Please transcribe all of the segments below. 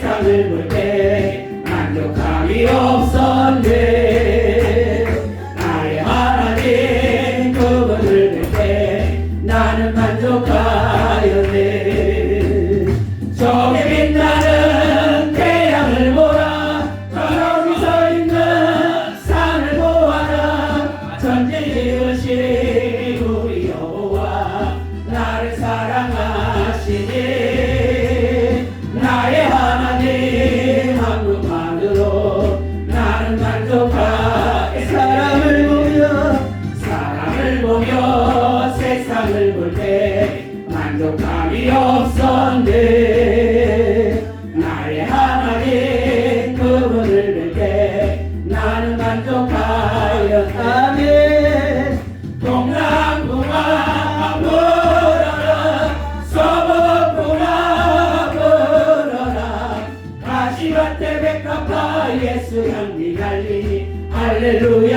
보며 세상 달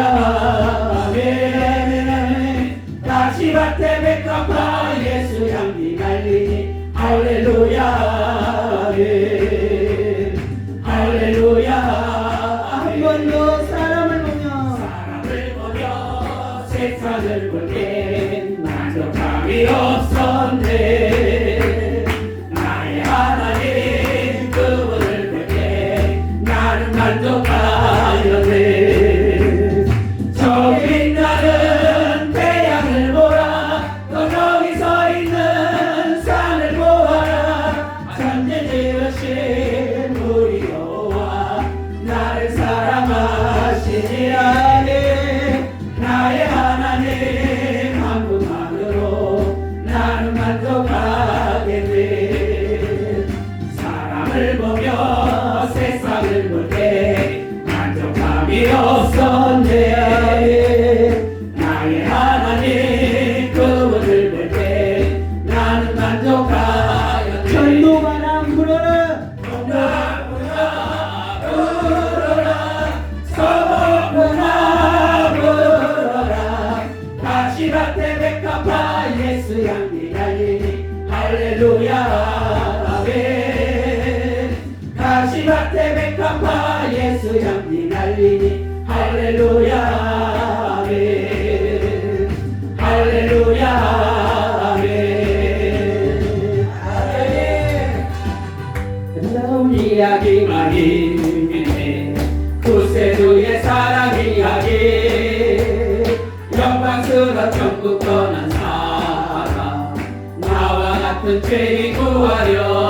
모든 죄를 구하려.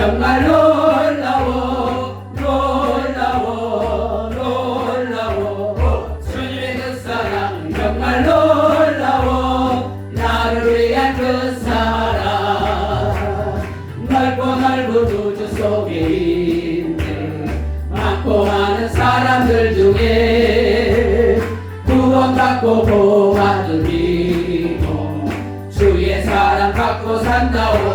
정말 놀라워 놀라워 놀라워. 주님의 그 사랑 정말 놀라워. 나를 위한 그 사랑. 넓고 넓은 우주 속에 있는 막고 하는 사람들 중에 구원받고 보아들이고 주의 사랑 받고 산다오.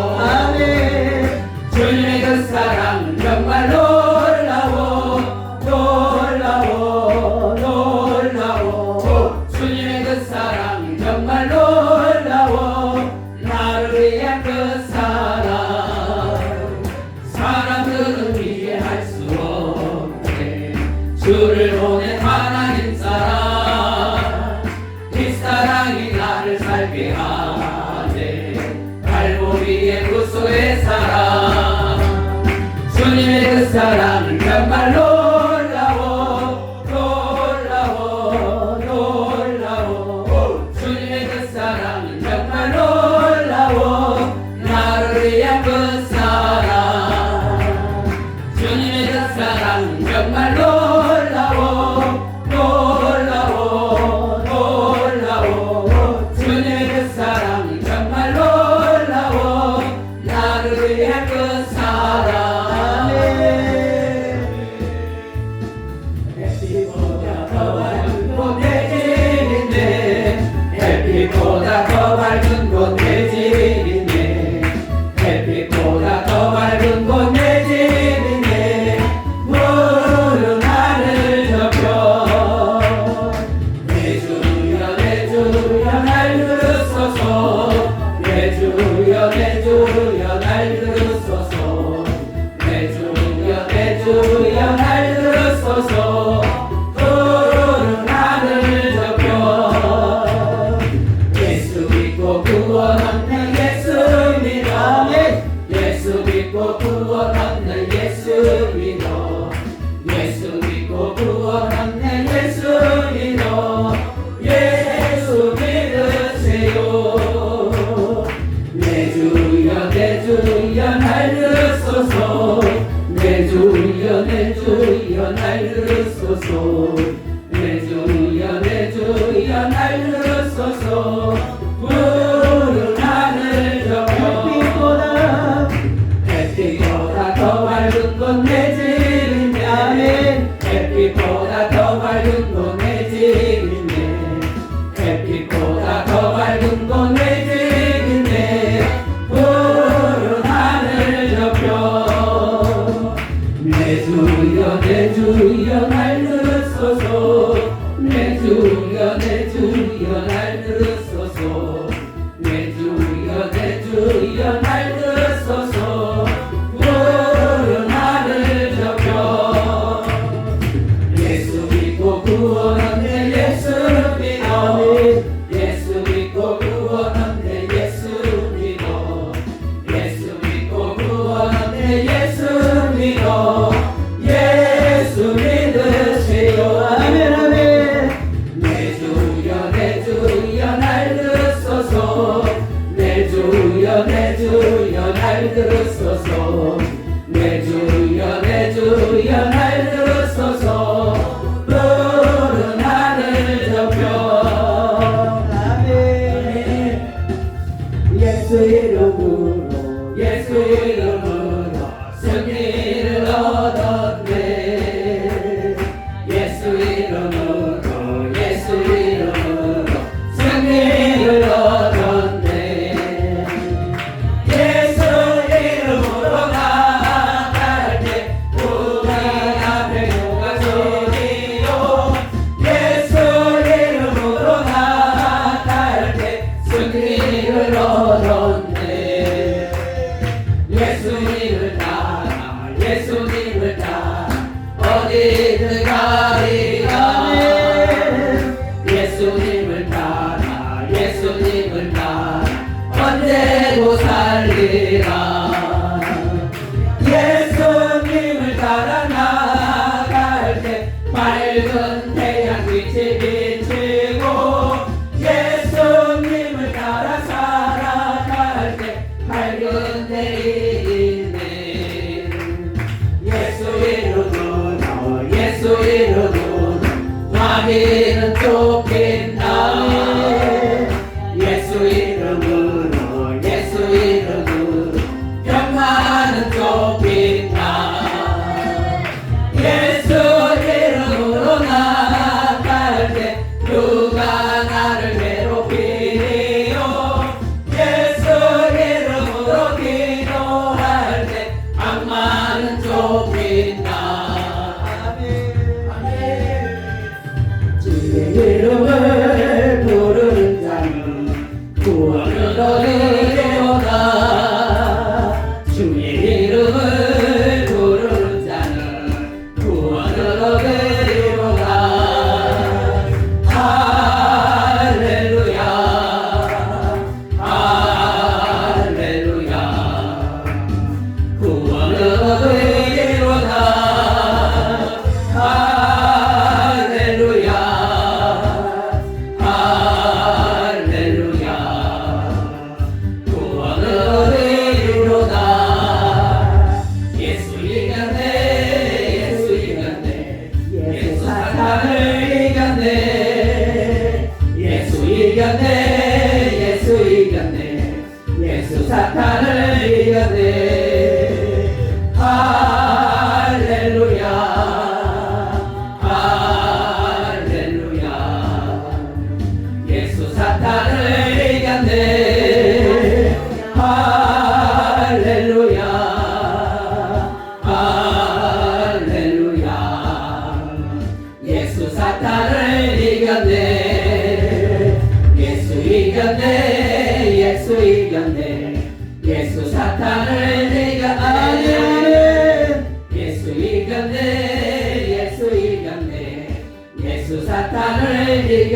주여 내 주여. Yes,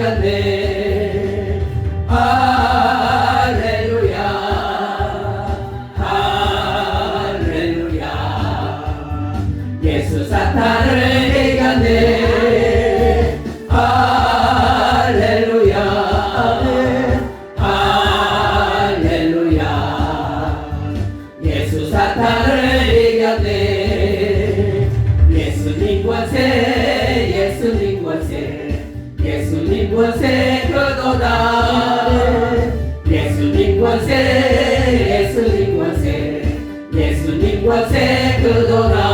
사 권세 그도다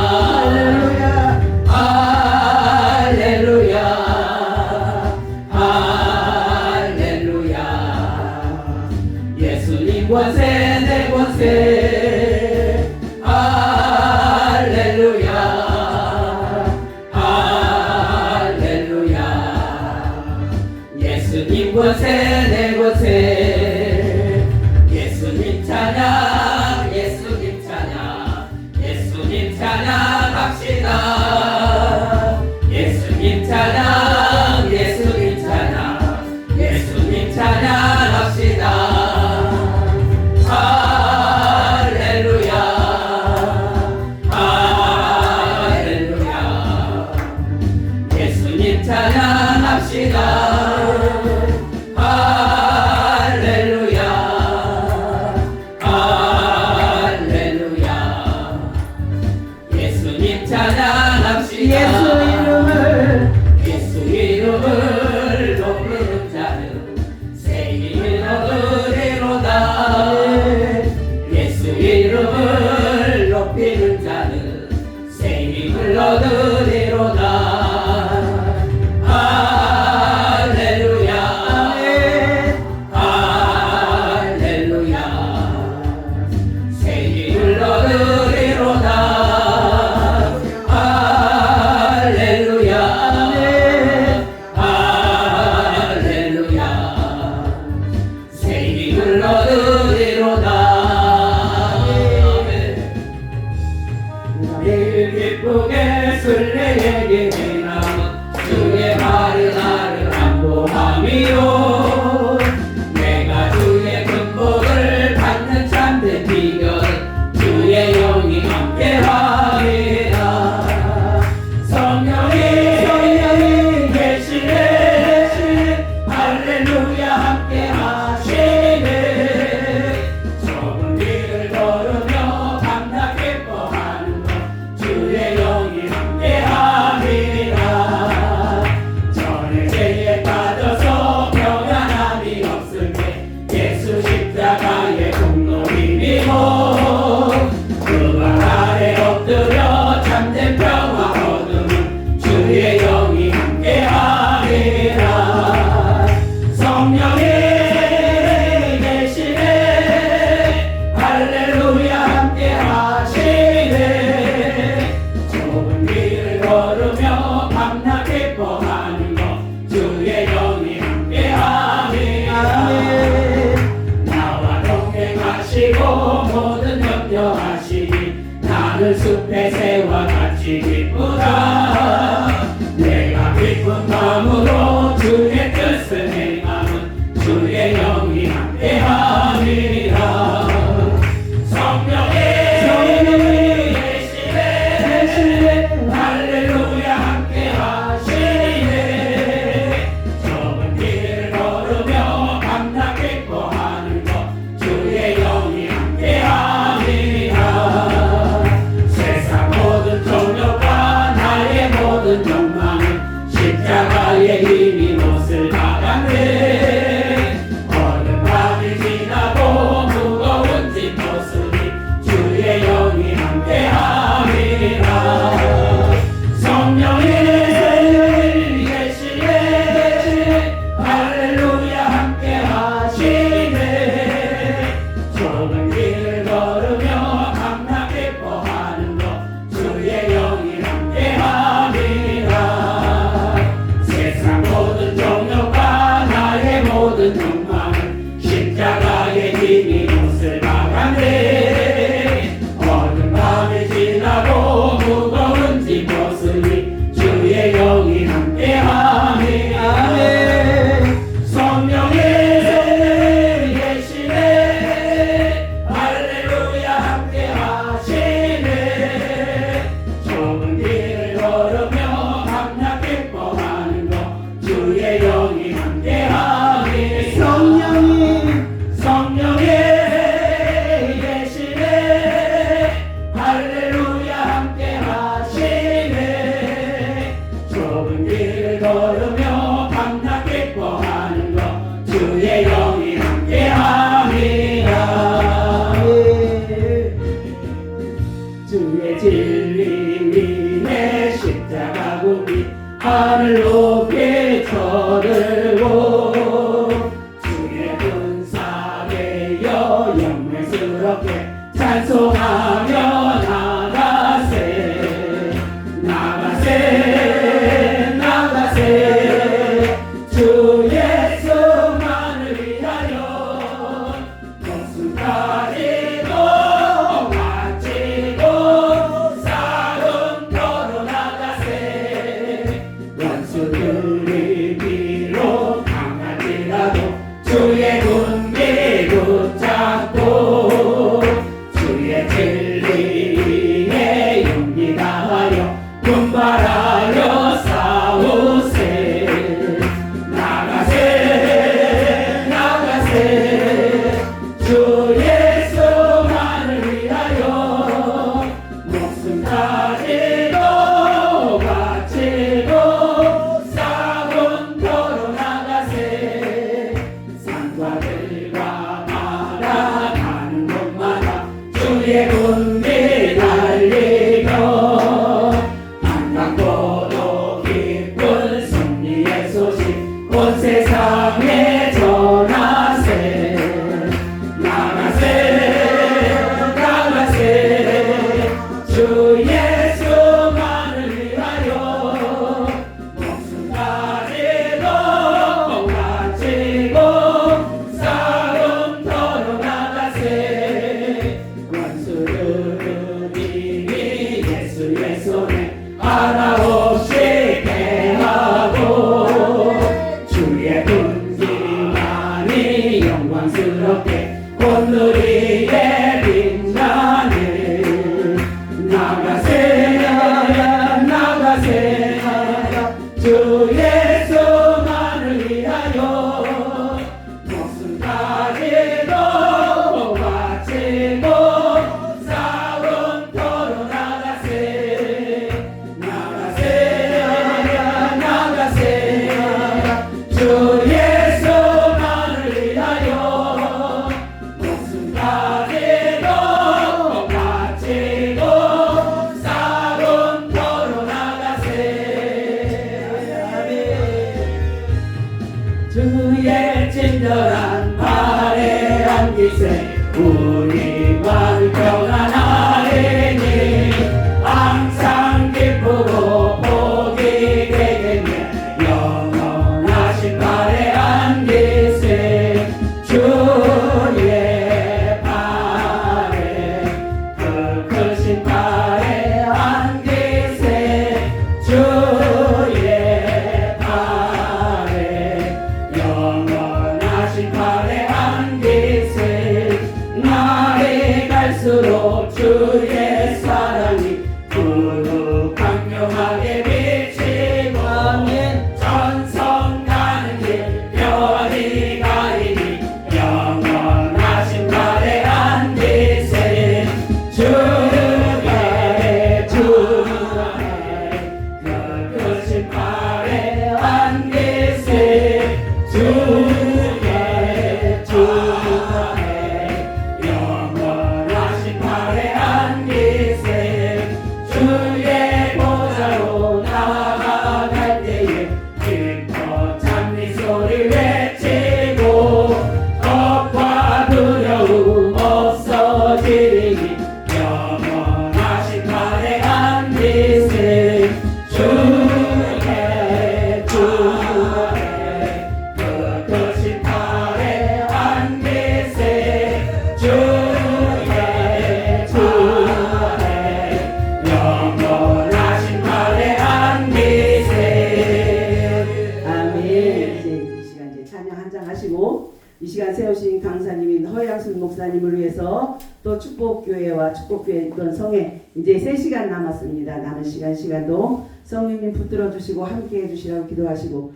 이 시간 세우신 강사님인 허양순 목사님을 위해서 또 축복교회와 축복교회 있던 성에 이제 3시간 남았습니다. 남은 시간 시간도 성령님 붙들어 주시고 함께 해주시라고 기도하시고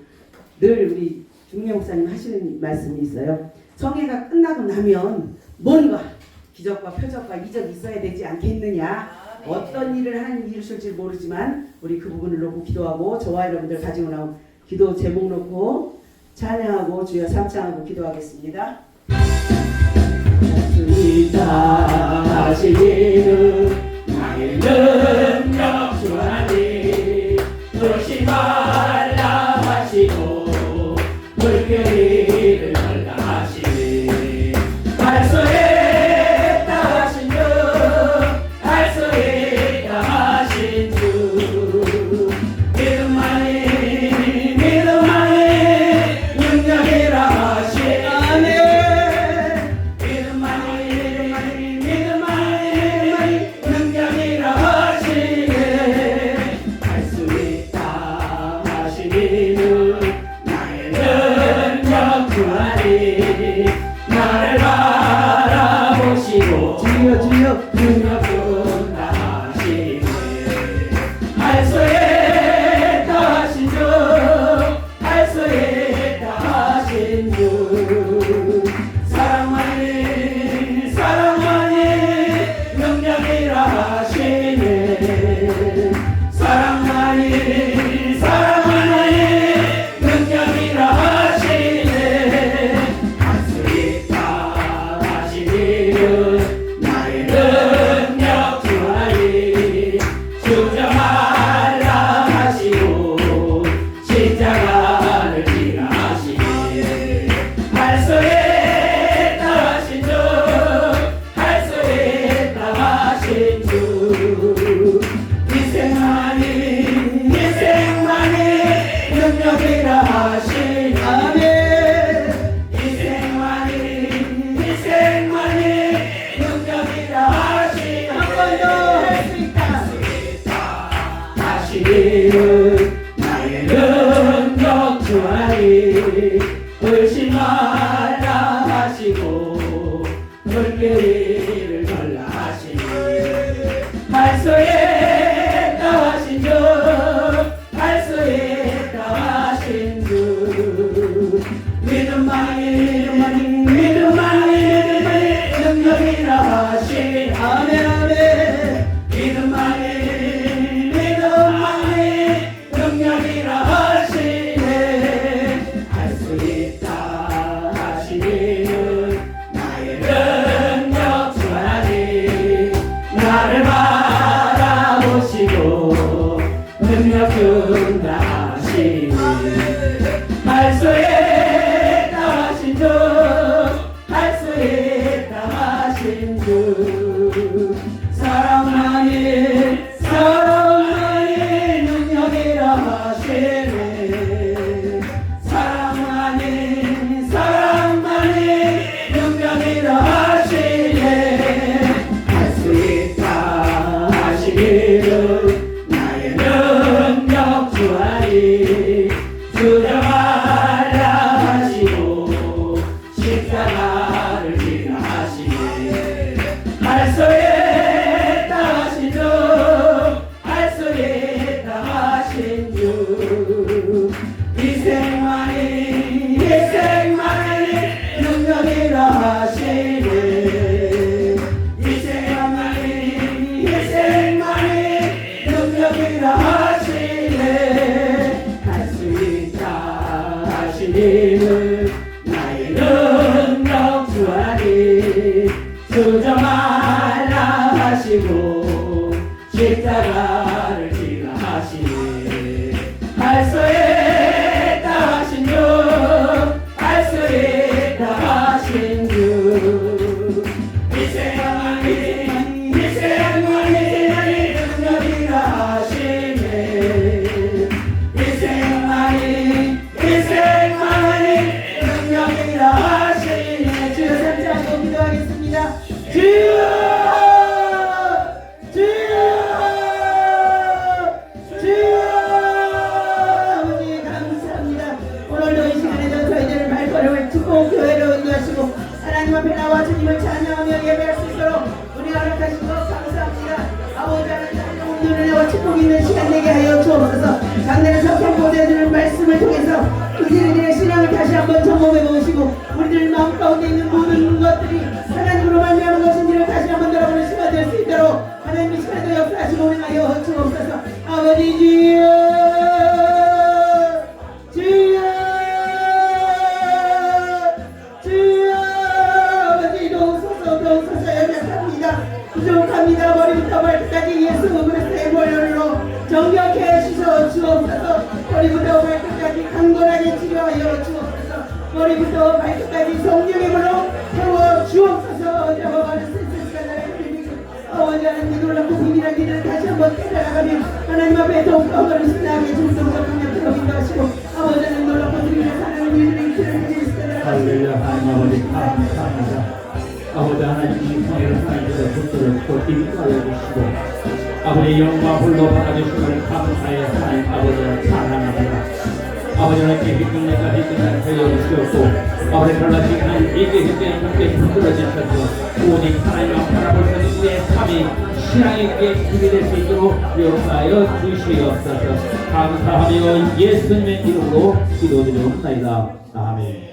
늘 우리 중례 목사님 하시는 말씀이 있어요. 성애가 끝나고 나면 뭔가 기적과 표적과 이적이 있어야 되지 않겠느냐. 어떤 일을 하는 일이실지 모르지만 우리 그 부분을 놓고 기도하고 저와 여러분들 가지고 나온 기도 제목 놓고 찬양하고 주여 삼창하고 기도하겠습니다. 하시기는 나의 능력 주하니 도시마 도우소서 연약합니다. 부족합니다. 머리부터 발끝까지 예수 그리스도의 보혈로 정결케 하시소. 주옵소서. 머리부터 발끝까지 강건하게 치료하여 주옵소서. 머리부터 발끝까지 성령의 물로 태워 주옵소서. 아버지 하나님 놀랍고 비밀한 길을 다시 한번 깨달아가며 하나님 앞에 더욱더 걸을 신나게 중성과 강력으로 인도하시고 아버지 하나님 놀랍고 비밀한 사랑을 일들의 길을 그리스도를 할렐루야. 하나님 아버지 감사합니다 아버지 하나님 이 성회를 하나님께서 붙들었고 인도하여 주시고 아버지 영광 홀로 받아주시기를 감사해 하나님 아버지를 찬양합니다. 아버지 하나님께 휘둘리까지 끝난 되어 주시옵고 아버지 별나신 하나님 이게 그때 함께 붙들어지셔서 오직 하나님 앞 바라볼 수 있는 삶이 신앙의 길이 될 수 있도록 역사하여 주시옵소서. 감사하며 예수님의 이름으로 기도드리옵나이다. 아멘